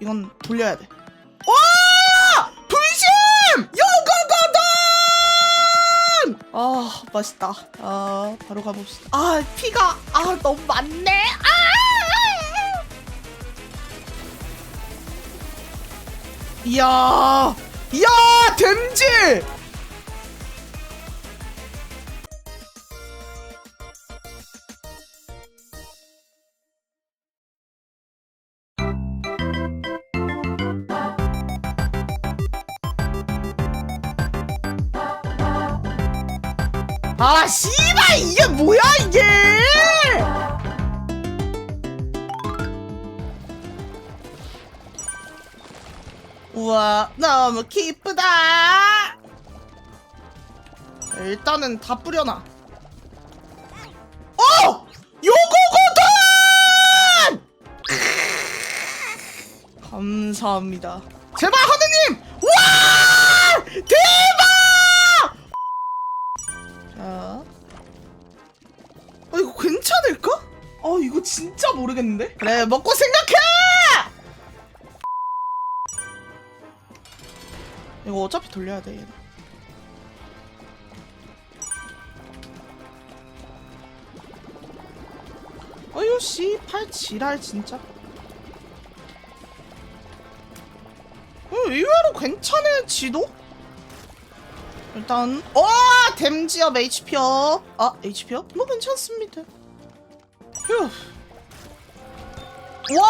이건 돌려야 돼. 와! 불심! 요거거든! 아, 맛있다. 아, 바로 가봅시다. 아, 피가, 아, 너무 많네. 아! 이야, 이야, 댐지! 아, 씨발, 이게 뭐야, 이게! 우와, 너무 기쁘다! 일단은 다 뿌려놔. 어! 요거거든! 감사합니다. 제발 하느 모르겠는데? 그래, 먹고 생각해! 이거 어차피 돌려야 돼, 얘는. 어휴, 씨, 팔 지랄, 진짜. 어, 의외로 괜찮을지도? 일단 어 댐지업 HP업 아 HP업? 뭐 괜찮습니다 휴 와!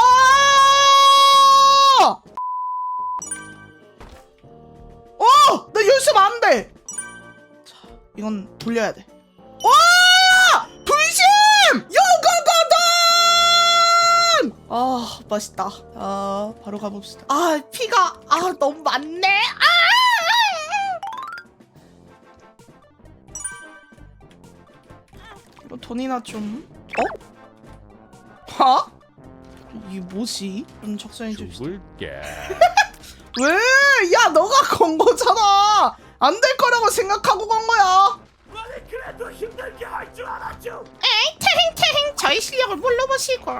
어! 나 열쇠 많은데! 자, 이건 돌려야 돼. 와! 불심! 요거거든! 아, 맛있다. 아, 바로 가봅시다. 아, 피가, 아, 너무 많네. 아! 돈이나 좀, 어? 하? 이게 뭐지? 좀 적성해 줍시다. 죽을게. 왜? 야, 너가 건 거잖아. 안 될 거라고 생각하고 건 거야. 그래도 힘들게 할 줄 알았죠. 에이, 태행 태행 저희 실력을 몰라 보시고.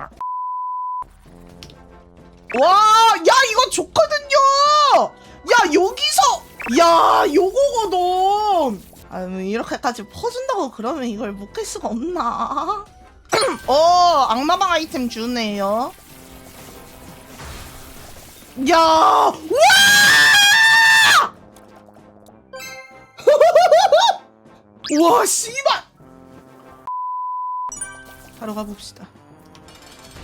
와, 야, 이거 좋거든요. 야, 여기서, 야, 요거거든. 아, 뭐 이렇게까지 퍼준다고 그러면 이걸 못깰 수가 없나? 어, 악마방 아이템 주네요. 야, 와! 우와, 씨발! 바로 가봅시다.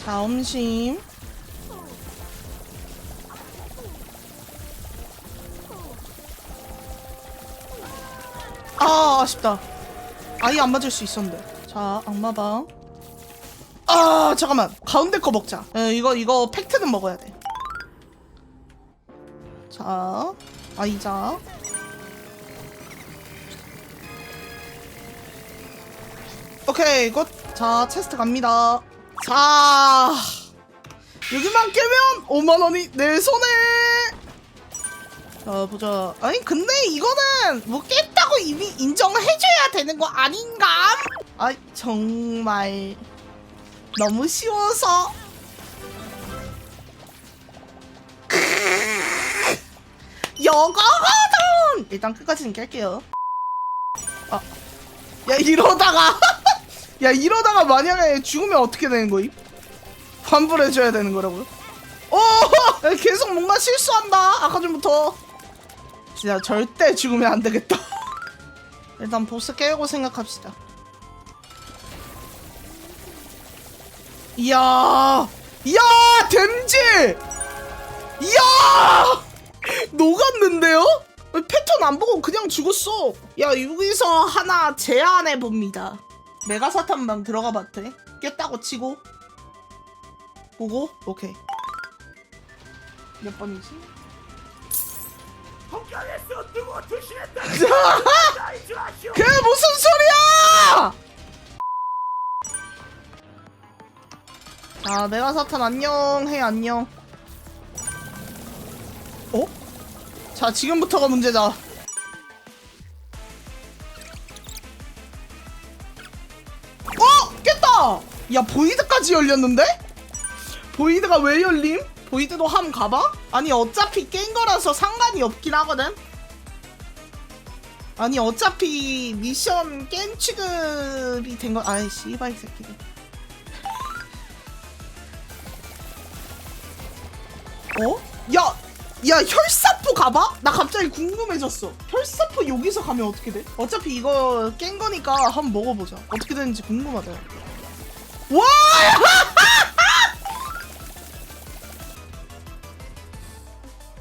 자, 엄심. 아, 아쉽다. 아예 안 맞을 수 있었는데. 자, 악마방. 아, 잠깐만. 가운데 거 먹자. 에, 이거, 이거 팩트는 먹어야 돼. 자, 아이자. 오케이, 굿. 자, 체스트 갑니다. 자, 여기만 깨면 5만 원이 내 손에. 자, 보자. 아니, 근데 이거는 뭐 깼다고 이미 인정해줘야 되는 거 아닌가? 아, 정말 너무 쉬워서. 여거거든. 일단 끝까지는 깰게요. 아, 야 이러다가 야 이러다가 만약에 죽으면 어떻게 되는 거임? 환불해줘야 되는 거라고요? 오! 야, 계속 뭔가 실수한다 아까 전부터 진짜 절대 죽으면 안 되겠다 일단 보스 깨고 생각합시다 이야 이야 댐지 이야 녹았는데요? 패턴 안 보고 그냥 죽었어. 야 여기서 하나 제안해 봅니다. 메가 사탄방 들어가 봤대. 깼다고 치고 보고 오케이. 몇 번이지? 국가에서 누구 아시오. 그게 무슨 소리야! 자 메가 사탄 안녕 해 안녕. 자 지금부터가 문제다. 어 깼다. 야 보이드까지 열렸는데? 보이드가 왜 열림? 보이드도 함 가봐? 아니 어차피 깬 거라서 상관이 없긴 하거든. 아니 어차피 미션 깬 취급이 된 거. 아이 씨발 이 새끼들. 어? 야, 야 혈사포 가봐? 나 갑자기 궁금해졌어. 혈사포 여기서 가면 어떻게 돼? 어차피 이거 깬 거니까 한번 먹어보자. 어떻게 되는지 궁금하다. 와!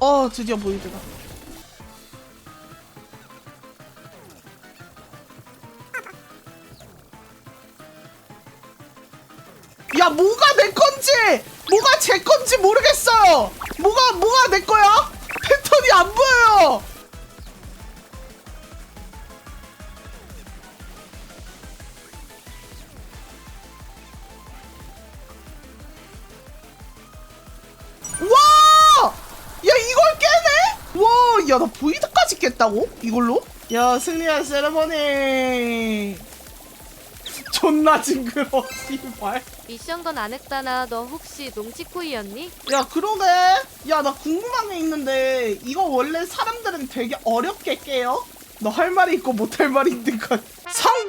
어 드디어 보이드다. 야 뭐가 내 건지 뭐가 제 건지 모르겠어요. 뭐가 뭐가 내 거야? 패턴이 안 보여요. 와! 야 이걸 깨네? 와, 야 나 보이드까지 깼다고? 이걸로? 야 승리한 세레머니. 존나 징그러워, 씨발. 미션 건 안 했다나 너 혹시 농치코이였니? 야 그러게 야 나 궁금한 게 있는데 이거 원래 사람들은 되게 어렵게 깨요? 너 할 말이 있고 못 할 말이 있는 건 성공!